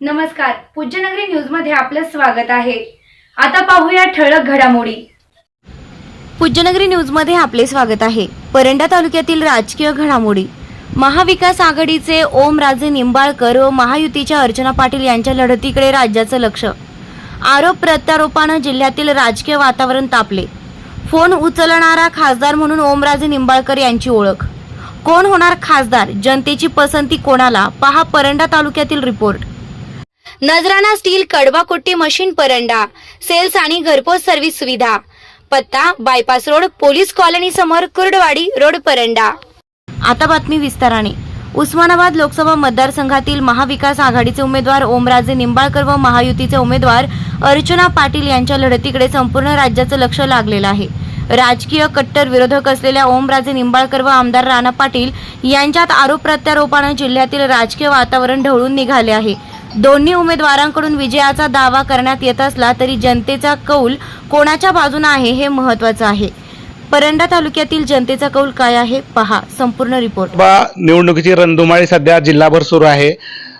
नमस्कार पूज्यनगरी न्यूजमध्ये आपलं स्वागत आहे. आता पाहूया ठळक घडामोडी. पूज्यनगरी न्यूजमध्ये आपले स्वागत आहे. परंडा तालुक्यातील राजकीय घडामोडी. महाविकास आघाडीचे ओमराजे निंबाळकर व महायुतीच्या अर्चना पाटील यांच्या लढतीकडे राज्याचं लक्ष. आरोप प्रत्यारोपानं जिल्ह्यातील राजकीय वातावरण तापले. फोन उचलणारा खासदार म्हणून ओमराजे निंबाळकर यांची ओळख. कोण होणार खासदार? जनतेची पसंती कोणाला? पहा परंडा तालुक्यातील रिपोर्ट. नजराना स्टील कडवाकोट्टी मशीन परंडा सेल्स आणि घरपोच सर्व्हिस सुविधा. पत्ता बायपास रोड पोलीस कॉलनी समोर कुर्डवाडी रोड परंडा. आता बातमी विस्ताराने. उस्मानाबाद लोकसभा मतदारसंघातील महाविकास आघाडीचे उमेदवार ओमराजे निंबाळकर व महायुतीचे उमेदवार अर्चना पाटील यांच्या लढतीकडे संपूर्ण राज्याचं लक्ष लागलेलं आहे. राजकीय कट्टर विरोधक असलेल्या ओमराजे निंबाळकर व आमदार राणा पाटील यांच्यात आरोप प्रत्यारोपानं जिल्ह्यातील राजकीय वातावरण ढवळून निघाले आहे. दोन्ही उमेदवारांकडून विजयाचा दावा करण्यात येत असला तरी जनतेचा कौल कोणाच्या बाजूने आहे हे महत्वाचं आहे. परंडा तालुक्यातील जनतेचा कौल काय आहे? पहा. संपूर्ण रिपोर्ट. बा निवडणुकीची रणधुमाळी सध्या जिल्हाभर सुरू आहे.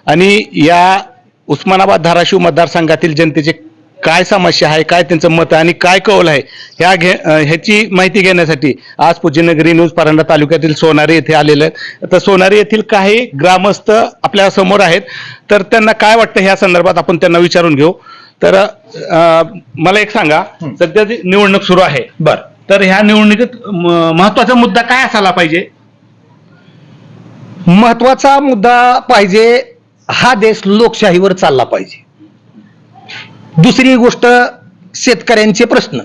आणि या उस्मानाबाद धाराशिव मतदारसंघातील जनतेचे काय समस्या आहे काय त्यांचं मत आहे आणि काय कौल आहे ह्या घे ह्याची माहिती घेण्यासाठी आज पूज्यनगरी न्यूज परांडा तालुक्यातील सोनारी येथे आलेलं तर सोनारी येथील काही ग्रामस्थ आपल्यासमोर आहेत. तर त्यांना काय वाटतं ह्या संदर्भात आपण त्यांना विचारून घेऊ. तर मला एक सांगा सध्या निवडणूक सुरू आहे. बर. तर ह्या निवडणुकीत महत्त्वाचा मुद्दा काय असायला पाहिजे? महत्त्वाचा मुद्दा पाहिजे हा देश लोकशाहीवर चालला पाहिजे. दुसरी गोष्ट शेतकऱ्यांचे प्रश्न.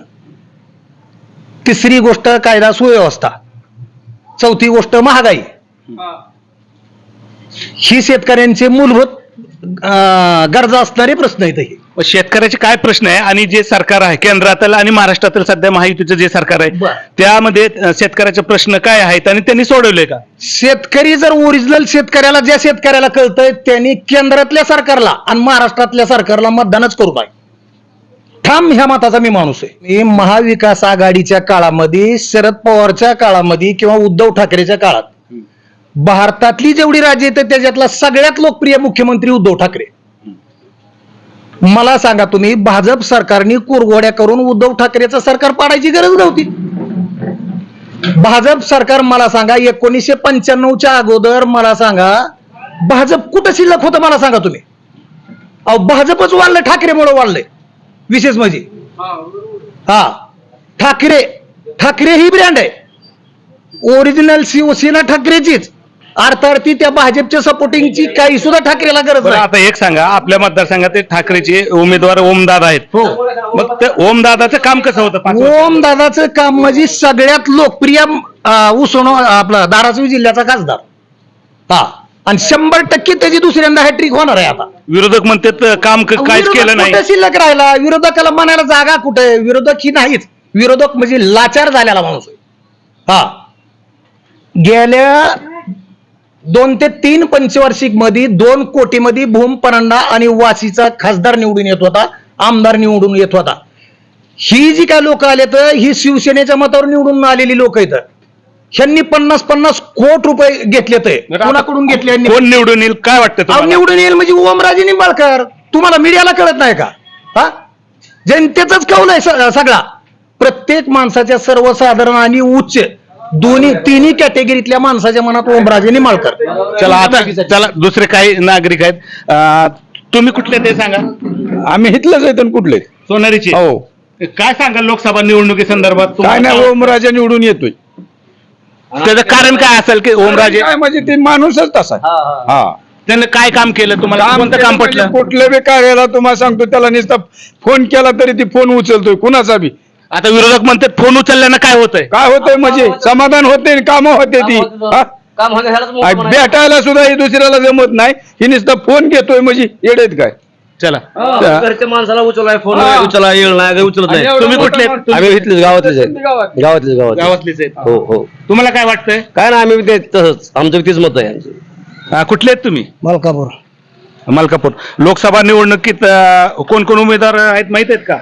तिसरी गोष्ट कायदा सुव्यवस्था. चौथी गोष्ट महागाई. ही शेतकऱ्यांचे मूलभूत गरजा असणारे प्रश्न आहेत हे. शेतकऱ्याचे काय प्रश्न आहे? आणि जे सरकार आहे केंद्रातील आणि महाराष्ट्रातील सध्या महायुतीचं जे सरकार आहे. त्यामध्ये शेतकऱ्याचे प्रश्न काय आहेत आणि त्यांनी सोडवले का? शेतकरी जर ओरिजिनल शेतकऱ्याला ज्या शेतकऱ्याला कळतंय त्यांनी केंद्रातल्या सरकारला आणि महाराष्ट्रातल्या सरकारला मतदानच करू नये. ठाम ह्या मताचा मी माणूस आहे. मी महाविकास आघाडीच्या काळामध्ये शरद पवारच्या काळामध्ये किंवा उद्धव ठाकरेच्या काळात भारतातली जेवढी राज्य येतात त्याच्यातला सगळ्यात लोकप्रिय मुख्यमंत्री उद्धव ठाकरे. मला सांगा तुम्ही भाजप सरकारने कुरघोड्या करून उद्धव ठाकरेचं सरकार पाडायची गरज नव्हती. भाजप सरकार मला सांगा एकोणीसशे पंच्याण्णवच्या अगोदर मला सांगा भाजप कुठं शिल्लक होतं मला सांगा तुम्ही. अहो भाजपच वाढलं ठाकरेमुळे वाढलंय. विशेष म्हणजे? हा. ठाकरे ठाकरे ही ब्रँड आहे. ओरिजिनल शिवसेना ठाकरेचीच. अर्थार्थी त्या भाजपच्या सपोर्टिंगची काही सुद्धा ठाकरेला गरज बरं नाही. आता एक सांगा आपल्या मतदारसंघात ते ठाकरेचे उमेदवार ओमदादा आहेत. हो. मग ते ओमदादाचं काम कसं होतं पाच वर्ष? ओम दादाचं काम म्हणजे सगळ्यात लोकप्रिय उसण आपला धाराशिव जिल्ह्याचा खासदार. हा. आणि शंभर टक्के त्याची दुसऱ्यांदा हॅट्रिक होणार आहे आता. विरोधक म्हणतात काम क- काहीच विरोधक केलं नाही. कुठे शिल्लक राहिला? विरोधकाला म्हणायला जागा कुठे? विरोधक ही नाहीच. विरोधक म्हणजे लाचार झालेला माणूस आहे. हा. गेल्या दोन ते तीन पंचवार्षिकमध्ये दोन कोटी मध्ये भूम परांडा आणि वाशीचा खासदार निवडून येत होता आमदार निवडून येत होता. ही जी काय लोक आले तर ही शिवसेनेच्या मतावर निवडून आलेली लोक आहेत ह्यांनी पन्नास पन्नास कोट रुपये घेतले ते कोणाकडून घेतले यांनी? कोण निवडून येईल काय वाटतं अहो, तुम्हाला? निवडून येईल म्हणजे ओमराजे निंबाळकर तुम्हाला मीडियाला कळत नाही का? हा? जनतेचाच कौल आहे स- सगळा. प्रत्येक माणसाच्या सर्वसाधारण आणि उच्च दोन्ही तिन्ही कॅटेगरीतल्या माणसाच्या मनात ओमराजे निंबाळकर चला आता चला दुसरे काही नागरिक आहेत. अ, तुम्ही कुठले ते सांगा. आम्ही इथलंच येतो कुठले? सोनारीचे. हो. काय सांगा लोकसभा निवडणुकी संदर्भात काय तुम्हाला नाही ओमराजा निवडून येतोय. त्याचं कारण काय असेल की ओमराजे काय म्हणजे ते माणूसच तसा आहे. हा त्यानं काय काम केलं? तुम्हाला कोणतं काम म्हणजे पटलं? कुठल्या बी कार्याला तुम्हाला सांगतो त्याला नुसता फोन केला तरी ती फोन उचलतोय कुणाचा बी. आता विरोधक म्हणतात फोन उचलल्यानं काय होतंय? काय होतंय म्हणजे? समाधान होते काम होते ती. हा? काम मोठं म्हणायचं. भेटायला सुद्धा ही दुसऱ्याला जमत नाही ही नुसता फोन घेतोय म्हणजे येडेत काय? चला. घरच्या माणसाला उचलाय फोन हा. उचला येईल नाही काही उचलत नाही. तुम्ही कुठले? आम्ही इथलेच गावातलेच आहेत. गावातलेच गावात गावातलेच आहेत. हो हो. तुम्हाला काय वाटतंय? काय ना आम्ही ते तसंच. आमचं तेच मत आहे. आमचं. कुठले आहेत तुम्ही? मलकापूर. मलकापूर. लोकसभा निवडणुकीत कोण कोण उमेदवार आहेत? माहीत आहेत का?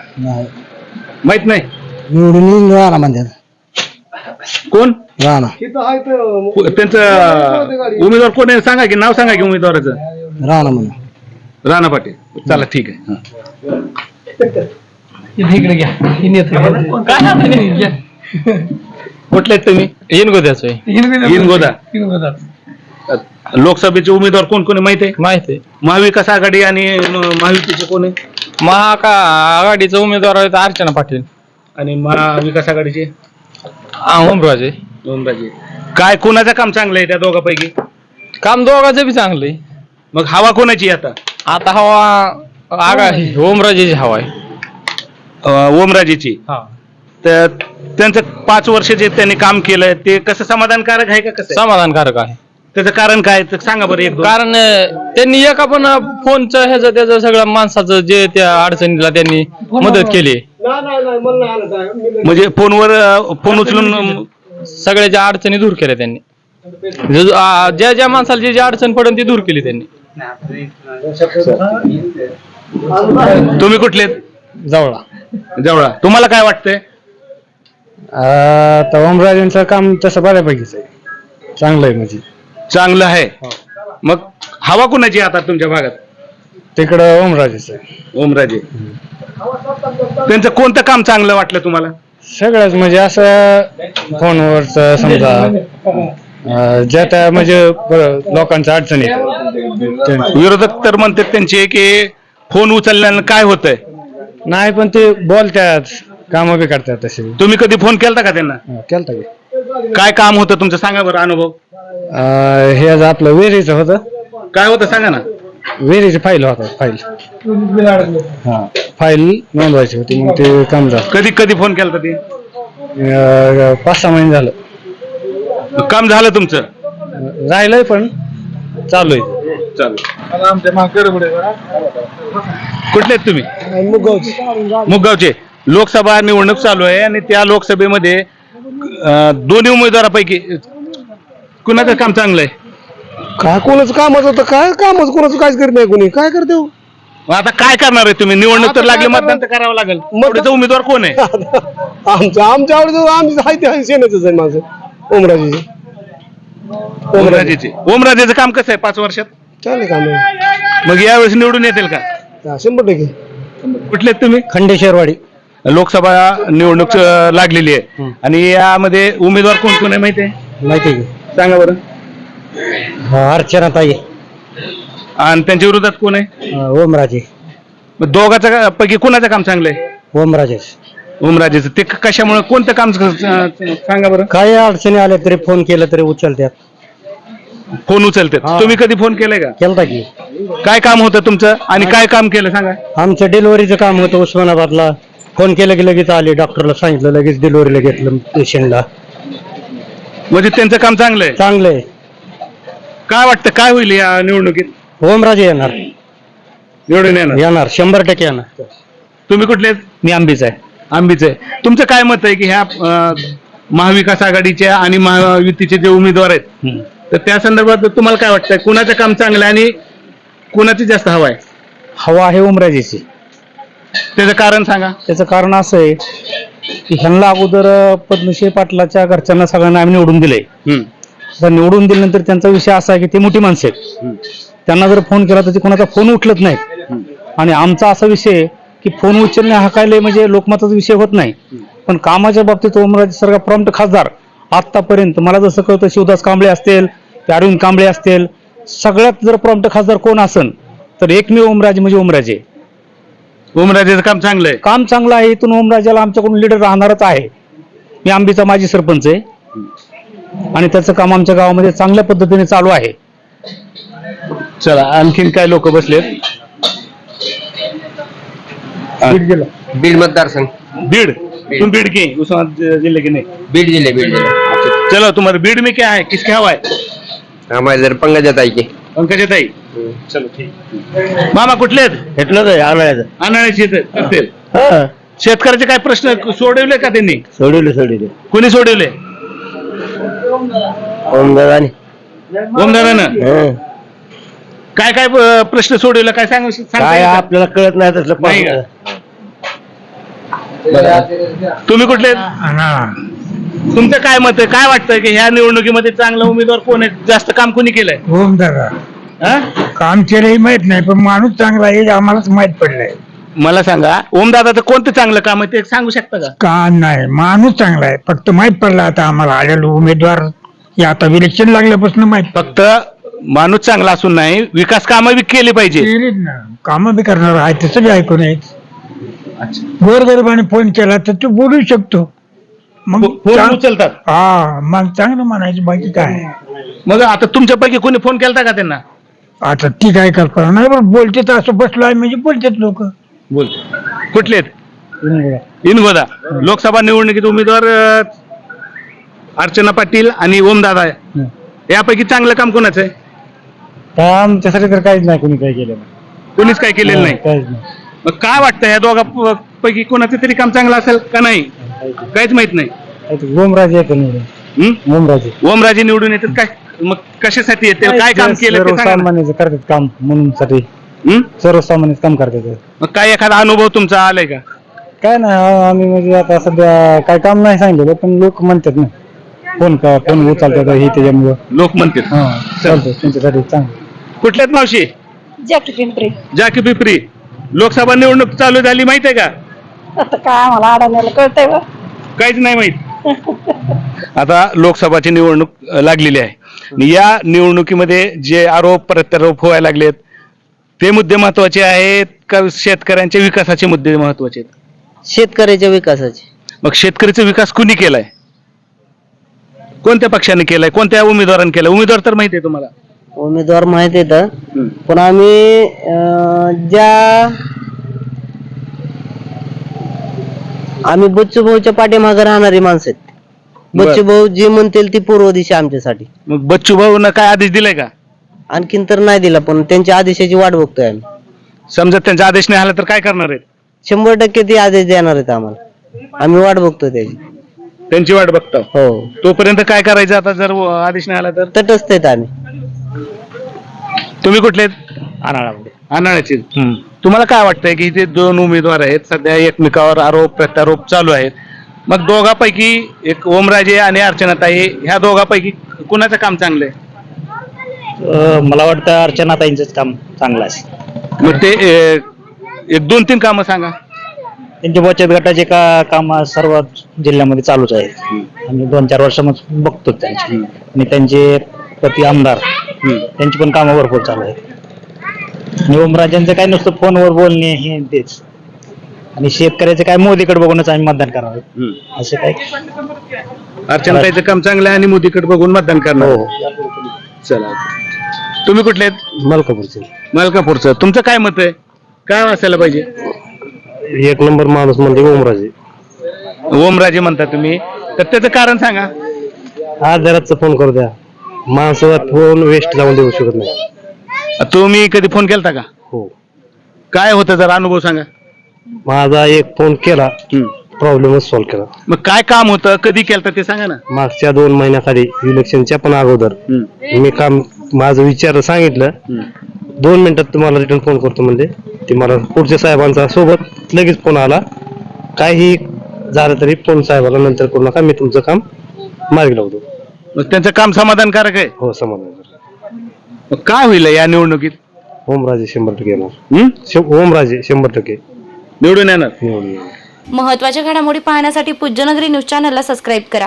माहीत नाही? निवडून येईल राणा म्हणतात. कोण? राणा. त्यांचं उमेदवार कोण आहे? सांगा की नाव सांगा की उमेदवाराचं. राणा म्हणून. राणा पाटील. चला ठीक आहे. हं. इकडे घ्या. नेते. काय आता नाही, घ्या. कुठले आहेत तुम्ही? इनगोद्याच आहे इनगोदा इनगोदा. लोकसभेचे उमेदवार कोण कोण आहे माहिती आहे? माहिती आहे. महाविकास आघाडी आणि महायुतीचे कोण आहे? महाका आघाडीचा उमेदवार आहेत अर्चना पाटील. आणि महाविकास आघाडीचे? आ, ओमराजे. ओमराजे. काय कोणाचं काम चांगलं आहे त्या दोघांपैकी? काम दोघांचं बी चांगलं आहे. मग हवा कोणाची आहे आता? आता हवा आघाडी ओमराजेची हवा आहे. अं, ओमराजेची. हा. तर त्यांचं पाच वर्ष जे त्यांनी काम केलंय ते कसं समाधानकारक आहे का कसं? आहे? समाधानकारक आहे. त्याचं कारण काय तर सांगा बरं एक दोन. कारण अं, त्यांनी एका पण फोनचं ह्याचं त्याचं सगळं माणसाचं जे त्या अडचणीला त्यांनी मदत केली. म्हणजे फोनवर अं, फोन उचलून अं, सगळ्याच्या अडचणी दूर केल्या त्यांनी. जो- आ, ज्या ज्या माणसाला जी जी अडचण पडेल ती दूर केली त्यांनी. तुम्ही कुठले? जवळा. जवळा. तुम्हाला काय वाटतंय? आता ओमराजेंचं काम तसं बऱ्यापैकीच आहे. चांगलं आहे म्हणजे. चांगलं आहे. मग हवा कुणाची आता तुमच्या भागात? तिकडं ओमराजेच आहे. ओमराजे. त्यांचं कोणतं काम चांगलं वाटलं तुम्हाला? सगळंच म्हणजे असं फोनवरच समजा अं, ज्या त्या म्हणजे ब- लोकांच्या अडचणी ते- विरोधक तर म्हणतात त्यांचे की फोन उचलल्यानं काय होतंय? नाही पण ते बोलतात कामं बी करतात तसे. तुम्ही कधी फोन केलता का त्यांना? हं, केलतं की. काय काम होतं तुमचं? सांगा बरं अनुभव. अं, हे आज आपलं वेरीचं होतं. काय होतं? सांगा ना. वेरीची फाईल होता फाईल. हा फाईल नोंदवायची होती मग ते काम झालं. कधी कधी फोन केलता ते? अं, पाच सहा महिने झालं. काम झालं तुमचं? राहिलंय पण चालू आहे. चालू. कुठले आहेत तुम्ही? मुगगावचे लोकसभा निवडणूक चालू आहे आणि त्या लोकसभेमध्ये अं, दोन्ही उमेदवारापैकी कुणाचं काम चांगलं आहे? काय कोणाचं कामच होतं? काय कामच? कोणाचं काहीच करीत नाही कोणी. काय करते हो? मग आता काय करणार आहे तुम्ही? निवडणूक तर लागली मतदान तर करावं लागेल. मतदान उमेदवार कोण आहे? आमचं आमच्या आवडीचं आमची आहे ते आहे माझं. ओमराजेची ओमराजेचे ओमराजेचं काम कसं आहे पाच वर्षात? चालेल काम आहे. मग यावेळेस निवडून येतील का? हा, शंभर टक्के. कुठले आहेत तुम्ही? खंडेश्वरवाडी. लोकसभा निवडणूक अं, लागलेली आहे. आणि यामध्ये उमेदवार कोण कोण आहे माहिती आहे? माहिती आहे की. सांगा बरं. हा, अर्चना ताई. आणि त्यांच्या विरोधात कोण आहे? अं, ओमराजे. मग दोघाचं पैकी कोणाचं काम चांगलं आहे? ओमराजेच. ओमराजेचं ते क- कशामुळे कोणतं काम स- स- सांगा बरं. काही अडचणी आल्या तरी फोन केला तरी उचलतात फोन उचलते तुम्ही कधी फोन केलाय का? केलता की. काय काम होतं तुमचं? आणि काय काम केलं सांगा. आमचं डिलिव्हरीचं काम होतं उस्मानाबादला. फोन केलं की लगेच आले डॉक्टरला सांगितलं लगेच डिलिव्हरीला घेतलं पेशंटला. म्हणजे त्यांचं काम चांगलं आहे? चांगलं आहे. काय वाटतं काय होईल या निवडणुकीत? ओमराजे येणार. निवडून येणार. येणार शंभर टक्के येणार. तुम्ही कुठले? मी आंबीच आहे. आंबीचे तुमचं काय मत आहे की ह्या अं, महाविकास आघाडीच्या आणि महायुतीचे जे उमेदवार आहेत तर त्या संदर्भात तुम्हाला काय वाटतंय? कुणाचं काम चांगलं आहे आणि कुणाची जास्त हवा आहे? हवा आहे ओमराजेची त्याचं कारण सांगा. त्याचं कारण असं आहे की ह्यांना अगोदर अं, पद्मश्री पाटलाच्या घरच्यांना सगळ्यांना आम्ही निवडून दिले हम्म. तर निवडून दिल्यानंतर त्यांचा विषय असा आहे की ते मोठी माणसं आहेत. त्यांना जर फोन केला तर ते कोणाचा फोन उचलत नाहीत. आणि आमचा असा विषय आहे की फोन उचलणे हा काय लय म्हणजे लोकमताचा विषय होत नाही. पण कामाच्या बाबतीत ओमराजे सारखा प्रॉम्प्ट खासदार. आतापर्यंत मला जसं कळतं शिवदास कांबळे असतील अरविंद कांबळे असतील सगळ्यात जर प्रॉम्प्ट खासदार कोण असेल तर एकमेव ओमराजे म्हणजे ओमराजे ओमराजेचं काम चांगलं आहे. काम चांगलं आहे इथून ओमराजाला आमच्याकडून लीडर राहणारच आहे. मी आंबीचा माजी सरपंच आहे. आणि त्याचं काम आमच्या गावामध्ये चांगल्या पद्धतीने चालू आहे. चला आणखीन काय लोक बसलेत? बीड मतदारसंघ. बीड? तुम बीड के? उस्मानाबाद जिले के नहीं? बीड जिले बीड जिले चलो तुम्हारे बीड में क्या है किसके हवा है हमारे इधर पंकजा ताई के. पंकजा ताई. चलो ठीक. मामा कुठले आहेत? घेतलं तर आणायचं. अनाळ्याचे असतील शेतकऱ्याचे काय प्रश्न सोडवले का त्यांनी? सोडवलं सोडवलं. कोणी सोडवले? ओमदादाने. ओमदादानं? काय काय अं, प्रश्न सोडवले काय सांगू सांगता काय येईल का? आपल्याला कळत नाही तसलं नाही का? तुम्ही कुठले? तुमचं काय मत आहे? काय वाटतंय की ह्या निवडणुकीमध्ये चांगला उमेदवार कोण आहे? जास्त काम कोणी केलंय? ओमदादा हा? काम केलंही माहीत नाही पण माणूस चांगला आहे हे आम्हालाच माहीत पडलंय. मला सांगा ओमदादाचं कोणतं चांगलं काम आहे? ते सांगू शकता का? का नाही माणूस चांगला आहे फक्त माहीत पडलं आता आम्हाला आलेलो उमेदवार हे आता इलेक्शन लागल्यापासून माहीत फक्त माणूस चांगला असून नाही विकास कामं बी केली पाहिजे. केलीच ना. कामं बी करणार आहे तसं बी ऐकून आहे गोरगरिबाने फोन केला तर तू बोलू शकतो. मग फोन चांग- उचलतात. हा मग चांगलं म्हणायचं बाकी काय. मग आता तुमच्यापैकी कोणी फोन केलता का त्यांना? आता ती काय कल्पना नाही पण बोलते तर असं बसलो आहे म्हणजे बोलतात लोक. बोल कुठले इनगोदा लोकसभा निवडणुकीत उमेदवार अं, अर्चना पाटील आणि ओमदादा. आहे. यापैकी चांगलं काम कोणाचं आहे? आमच्यासाठी तर काहीच नाही कोणी काही केलं कोणीच काय केलेलं नाही काहीच नाही. मग काय वाटतं या दोघा प- पैकी कोणाचं तरी काम चांगलं असेल का नाही? काहीच माहीत नाही. ओमराजे येते निवडून हं? ओमराजे ओमराजे निवडून येतात काय? मग कशासाठी येते काय काम केलं ते सांगा ना. सर्वसामान्याचं करतात काम म्हणून साठी हं? सर्वसामान्य काम करतात मग काय एखादा अनुभव तुमचा आलाय का? काय नाही आ- आम्ही म्हणजे आता सध्या काय काम नाही सांगितलं पण लोक म्हणतात ना. फोन का फोन उचलतात हे त्याच्यामुळं? लोक म्हणतात हा चालतं त्यांच्यासाठी चांगलं. कुठल्यात मावशी? जॅकी पिंपरी. जाकी पिपरी. लोकसभा निवडणूक चालू झाली माहिती आहे का? आता काय आम्हाला अडवण्याला कळतंय बा काहीच नाही माहीत. आता लोकसभाची निवडणूक अ, लागलेली आहे. आणि या निवडणुकीमध्ये जे आरोप प्रत्यारोप व्हायला लागलेत ते मुद्दे महत्त्वाचे आहेत का शेतकऱ्यांच्या विकासाचे मुद्दे महत्त्वाचे आहेत? शेतकऱ्याच्या विकासाचे. मग शेतकरीचा विकास कुणी केलाय? कोणत्या पक्षाने केलाय? कोणत्या उमेदवाराने केलाय? उमेदवार तर माहिती आहे तुम्हाला. उमेदवार माहीत येत पण आम्ही अं, ज्या आम्ही बच्चू भाऊच्या पाठीमागे राहणारी माणसं आहेत. बच्चू भाऊ जे म्हणतील ती पूर्व दिशा आमच्यासाठी. मग बच्चू भाऊनं काय आदेश दिलाय का? आणखीन तर नाही दिला पण त्यांच्या आदेशाची वाट बघतोय आम्ही. समजा त्यांचा आदेश नाही आला तर काय करणार आहेत? शंभर टक्के ते आदेश देणार आहेत आम्हाला. आम्ही वाट बघतोय त्याची. त्यांची वाट बघता हो. तोपर्यंत काय करायचं आता जर आदेश नाही आला तर? तटस्थ आहेत आम्ही. तुम्ही कुठले अनाळ्याचे तुम्हाला काय वाटतंय की इथे दोन उमेदवार आहेत सध्या एकमेकावर आरोप प्रत्यारोप चालू आहेत. मग दोघापैकी एक ओमराजे आणि अर्चनाताई ह्या दोघापैकी कुणाचं काम चांगलं आहे? मला वाटतं अर्चनाताईंचंच काम चांगलं आहे. मग ते अं, एक दोन तीन कामं सांगा. त्यांचे बचत गटाचे का काम सर्व जिल्ह्यामध्ये चालूच आहेत आम्ही दोन चार वर्षामध्ये बघतो त्यांचे. आणि त्यांचे पती आमदार त्यांची पण कामं भरपूर चालू आहेत. आणि ओमराजांचं काय नुसतं फोनवर बोलणे हे तेच. आणि शेतकऱ्याचं काय मोदीकडे बघूनच आम्ही मतदान करावं असं काय? अर्चनाताईचं काम चांगलं आहे आणि मोदीकडे बघून मतदान करणार हो. चला. तुम्ही कुठले आहेत? मलकापूरचे. मलकापूरचं. तुमचं काय मत आहे? काय असायला पाहिजे? एक नंबर माणूस म्हणजे ओमराजे. ओमराजे म्हणता तुम्ही. तर त्याचं कारण सांगा. हा जराच फोन करू द्या. माणसाचा फोन वेस्ट जाऊन देऊ शकत नाही. तुम्ही कधी फोन केलता का? हो. काय होतं जरा अनुभव सांगा. माझा एक फोन केला. प्रॉब्लेमच सॉल्व्ह केला. मग काय काम होतं? कधी केलता ते सांगा ना. मागच्या दोन महिन्याखाली इलेक्शनच्या पण अगोदर. मी काम माझं विचार सांगितलं. दोन मिनिटात तुम्हाला रिटर्न फोन करतो म्हणजे ते मला पुढच्या साहेबांचा सोबत लगेच फोन आला. काही झालं तरी फोन साहेबाला नंतर करू नका मी तुमचं काम मार्गी लावतो. मग त्यांचं काम समाधानकारक आहे? हो समाधान मग काय होईल या निवडणुकीत? ओमराजे शंभर टक्के येणार. हं? शं- ओमराजे शंभर टक्के. निवडून येणार? निवडून येणार. महत्त्वाच्या घडामोडी पाहण्यासाठी पूज्यनगरी न्यूज चॅनलला सबस्क्राईब करा.